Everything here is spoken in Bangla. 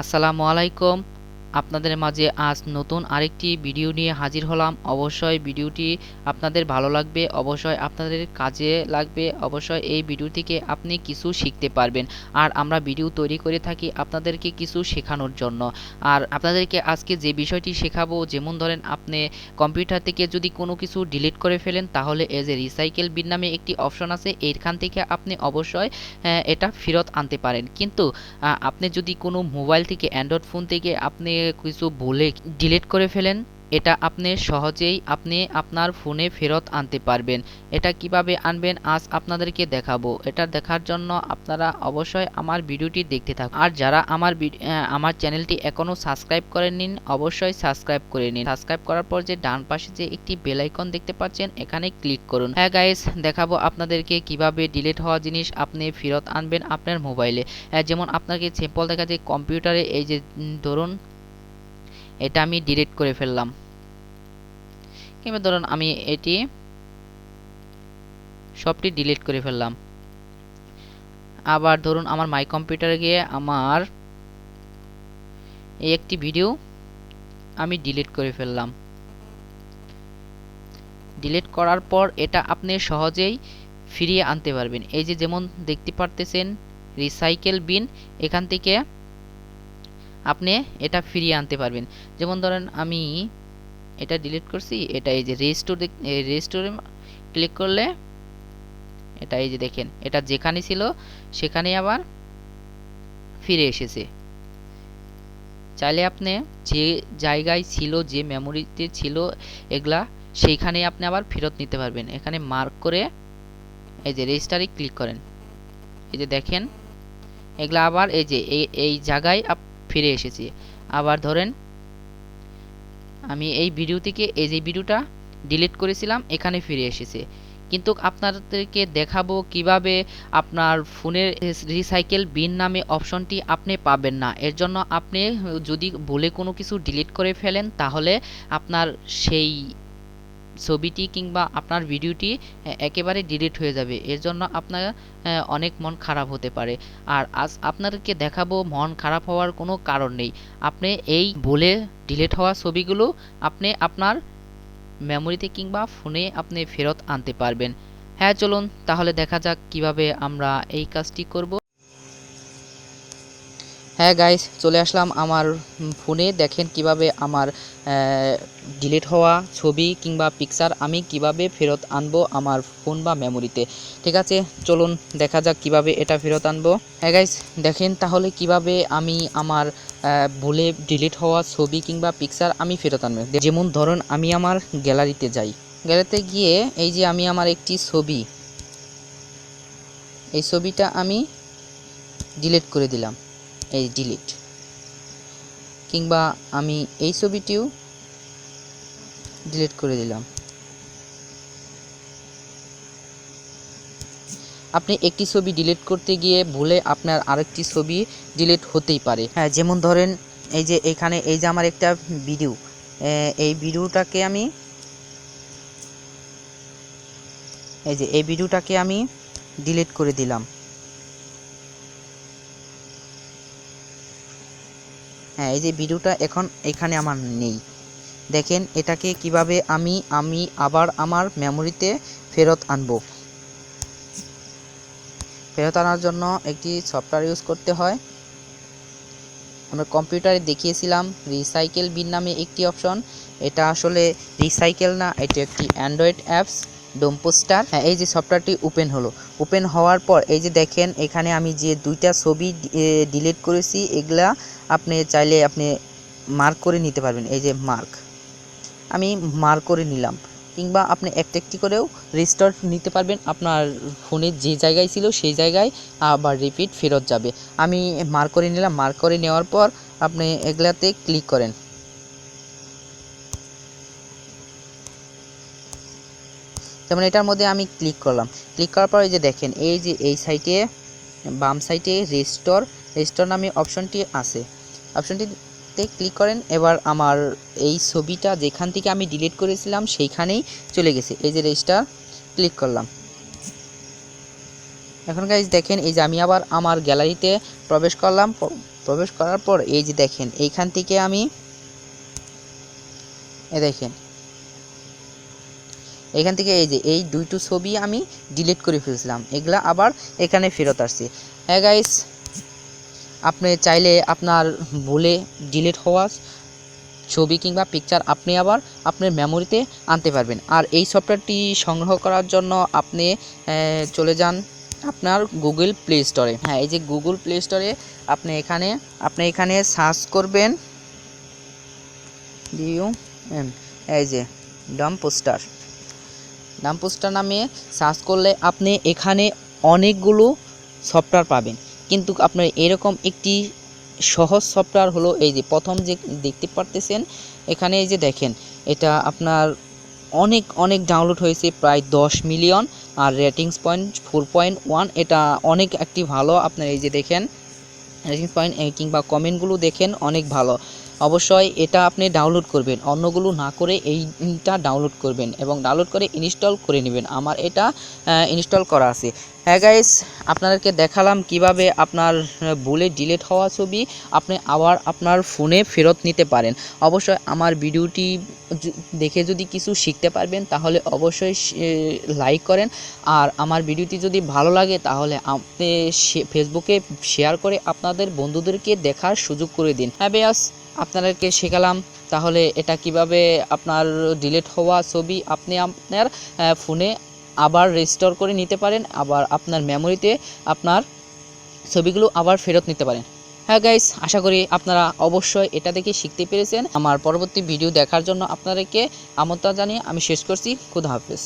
আসসালামু আলাইকুম। আপনাদের মাঝে আজ নতুন আরেকটি ভিডিও নিয়ে হাজির হলাম। অবশ্যই ভিডিওটি আপনাদের ভালো লাগবে, অবশ্যই আপনাদের কাজে লাগবে, অবশ্যই এই ভিডিও থেকে আপনি কিছু শিখতে পারবেন। আর আমরা ভিডিও তৈরি করে থাকি আপনাদেরকে কিছু শেখানোর জন্য। আর আপনাদেরকে আজকে যে বিষয়টি শেখাবো, যেমন ধরেন আপনি কম্পিউটার থেকে যদি কোনো কিছু ডিলিট করে ফেলেন, তাহলে এজ এ রিসাইকেল বিন নামে একটি অপশন আছে। এইখান থেকে আপনি অবশ্যই এটা ফেরত আনতে পারেন। কিন্তু আপনি যদি কোনো মোবাইল থেকে, অ্যান্ড্রয়েড ফোন থেকে আপনি কিছু ভুলে ডিলিট করে ফেলেন, এটা আপনি সহজেই আপনি আপনার ফোনে ফেরত আনতে পারবেন। এটা কীভাবে আনবেন আজ আপনাদেরকে দেখাবো। এটা দেখার জন্য আপনারা অবশ্যই আমার ভিডিওটি দেখতে থাকুন। আর যারা আমার আমার চ্যানেলটি এখনও সাবস্ক্রাইব করে নিন অবশ্যই সাবস্ক্রাইব করে নিন। সাবস্ক্রাইব করার পর যে ডান পাশে যে একটি বেল আইকন দেখতে পাচ্ছেন, এখানে ক্লিক করুন। হ্যাঁ গাইস দেখাবো আপনাদেরকে কীভাবে ডিলিট হওয়া জিনিস আপনি ফেরত আনবেন আপনার মোবাইলে যেমন আপনাকে সিম্পল দেখা যায় কম্পিউটারে এই যে ধরুন এটা আমি ডিলিট করে ফেললাম। কিংবা ধরুন আমি এটি সবটি ডিলিট করে ফেললাম। আবার ধরুন আমার মাই কম্পিউটারে গিয়ে আমার এই একটি ভিডিও আমি ডিলিট করে ফেললাম। ডিলিট করার পর এটা আপনি সহজেই ফিরিয়ে আনতে পারবেন। এই যে যেমন দেখতে পারতেছেন রিসাইকেল বিন এখান থেকে আপনি এটা ফিরিয়ে আনতে পারবেন। যেমন ধরেন আমি এটা ডিলিট করছি, এটা এই যে রেজিস্টোর রেজিস্টোরে ক্লিক করলে এটা এই যে দেখেন, এটা যেখানে ছিল সেখানে আবার ফিরে এসেছে। চাইলে আপনি যে জায়গায় ছিল, যে মেমোরিতে ছিল এগুলা, সেইখানে আপনি আবার ফেরত নিতে পারবেন। এখানে মার্ক করে এই যে রেজিস্টারে ক্লিক করেন। এই যে দেখেন, এগুলা আবার এই যে এই জায়গায় ফিরে এসেছে। আবার ধরেন, আমি এই ভিডিও থেকে, এই যে ভিডিওটা ডিলিট করেছিলাম, এখানে ফিরে এসেছে। কিন্তু আপনাদেরকে দেখাবো কীভাবে আপনার ফোনের রিসাইকেল বিন নামে অপশনটি আপনি পাবেন না। এর জন্য আপনি যদি বলে কোনো কিছু ডিলিট করে ফেলেন, তাহলে আপনার সেই ছবিটি কিংবা আপনার ভিডিওটি একেবারে ডিলিট হয়ে যাবে। এর জন্য আপনার অনেক মন খারাপ হতে পারে। আর আজ আপনাদেরকে দেখাবো মন খারাপ হওয়ার কোনো কারণ নেই। আপনি এই বলে ডিলিট হওয়া ছবিগুলো আপনি আপনার মেমোরিতে কিংবা ফোনে আপনি ফেরত আনতে পারবেন। হ্যাঁ চলুন তাহলে দেখা যাক কীভাবে আমরা এই কাজটি করব। হ্যাঁ গাইস চলে আসলাম আমার ফোনে। দেখেন কীভাবে আমার ডিলিট হওয়া ছবি কিংবা পিকচার আমি কীভাবে ফেরত আনব আমার ফোন বা মেমোরিতে ঠিক আছে, চলুন দেখা যাক কীভাবে এটা ফেরত আনব। হ্যাঁ গাইস দেখেন তাহলে কীভাবে আমি আমার ভুলে ডিলিট হওয়া ছবি কিংবা পিকচার আমি ফেরত আনব। যেমন ধরুন, আমি আমার গ্যালারিতে যাই। গ্যালারিতে গিয়ে এই যে আমি আমার একটি ছবি, এই ছবিটা আমি ডিলিট করে দিলাম। এই ডিলিট কিংবা আমি এই ছবিটিও ডিলিট করে দিলাম। আপনি একটি ছবি ডিলিট করতে গিয়ে ভুলে আপনার আরেকটি ছবি ডিলিট হতেই পারে। হ্যাঁ যেমন ধরেন এই যে এখানে, এই যে আমার একটা ভিডিও এই ভিডিওটাকে আমি, এই যে এই ভিডিওটাকে আমি ডিলিট করে দিলাম। হ্যাঁ এই যে ভিডিওটা এখন এখানে আমার নেই। দেখেন, এটাকে কীভাবে আমি আমি আবার আমার মেমোরিতে ফেরত আনব। ফেরত আনার জন্য একটি সফটওয়্যার ইউজ করতে হয়। আমরা কম্পিউটারে দেখিয়েছিলাম রিসাইকেল বিন নামে একটি অপশন এটা আসলে রিসাইকেল না, এটি একটি অ্যান্ড্রয়েড অ্যাপস ডোমপোস্টার হ্যাঁ এই যে সফটওয়্যারটি ওপেন হলো। ওপেন হওয়ার পর এই যে দেখেন, এখানে আমি যে দুইটা ছবি ডিলিট করেছি, এগুলা আপনি চাইলে আপনি মার্ক করে নিতে পারবেন। এই যে মার্ক। আমি মার্ক করে নিলাম। কিংবা আপনি একটা একটি করেও রিস্টোর নিতে পারবেন। আপনার ফোনে যে জায়গায় ছিল সেই জায়গায় আবার রিপিট ফেরত যাবে। আমি মার্ক করে নিলাম। মার্ক করে নেওয়ার পর আপনি এগুলাতে ক্লিক করেন। যেমন এটার মধ্যে আমি ক্লিক করলাম। ক্লিক করার পর এই যে দেখেন, এই যে এই সাইটে বাম সাইটে রেস্টোর রেস্টোর নামে অপশনটি আছে। অপশনটিতে ক্লিক করেন, এবার আমার এই ছবিটা যেখান থেকে আমি ডিলিট করেছিলাম সেইখানেই চলে গেছে। এই যে রেজিস্টার ক্লিক করলাম। এখন গাইজ দেখেন, এই যে আমি আবার আমার গ্যালারিতে প্রবেশ করলাম। প্রবেশ করার পর এই যে দেখেন, এইখান থেকে আমি এ দেখেন এখান থেকে এই যে, এই দুইটো ছবি আমি ডিলিট করে ফেলছিলাম। এগুলা আবার এখানে ফেরত আসছে। হ্যাঁ গাইস আপনি চাইলে আপনার ভুলে ডিলিট হওয়া ছবি কিংবা পিকচার আপনি আবার আপনার মেমোরিতে আনতে পারবেন। আর এই সফটওয়্যারটি সংগ্রহ করার জন্য আপনি চলে যান আপনার গুগল প্লে স্টোরে হ্যাঁ এই যে গুগল প্লে স্টোরে আপনি এখানে আপনি এখানে সার্চ করবেন। ডিউ এই যে ডাম পোস্টার ডাম পোস্টার নামে সার্চ করলে আপনি এখানে অনেকগুলো সফটওয়্যার পাবেন। কিন্তু আপনার এরকম একটি সহজ সফটওয়্যার হলো এই যে প্রথম যে দেখতে পারতেছেন, এখানে এই যে দেখেন, এটা আপনার অনেক অনেক ডাউনলোড হয়েছে, প্রায় দশ মিলিয়ন আর ratings point four point one এটা অনেক একটি ভালো। আপনার এই যে দেখেন রেটিংস পয়েন্ট কিংবা কমেন্টগুলো দেখেন, অনেক ভালো। অবশ্যই এটা আপনি ডাউনলোড করবেন। অন্যগুলো না করে এইটা ডাউনলোড করবেন এবং ডাউনলোড করে ইনস্টল করে নেবেন। আমার এটা ইনস্টল করা আছে। হ্যাঁ গাইস আপনাদেরকে দেখালাম কীভাবে আপনার ভুলে ডিলিট হওয়া ছবি আপনি আবার আপনার ফোনে ফেরত নিতে পারেন। অবশ্যই আমার ভিডিওটি দেখে যদি কিছু শিখতে পারবেন, তাহলে অবশ্যই লাইক করেন। আর আমার ভিডিওটি যদি ভালো লাগে, তাহলে আপনি ফেসবুকে শেয়ার করে আপনাদের বন্ধুদেরকে দেখার সুযোগ করে দিন। হ্যাঁ বেয়াস। আপনাদেরকে শেখালাম তাহলে এটা কীভাবে আপনার ডিলিট হওয়া ছবি আপনি আপনার ফোনে আবার রেস্টোর করে নিতে পারেন, আবার আপনার মেমোরিতে আপনার ছবিগুলো আবার ফেরত নিতে পারেন। হ্যাঁ গাইস আশা করি আপনারা অবশ্যই এটা দেখে শিখতে পেরেছেন। আমার পরবর্তী ভিডিও দেখার জন্য আপনাদেরকে আমন্ত্রণ জানিয়ে আমি শেষ করছি। খুদা হাফেজ।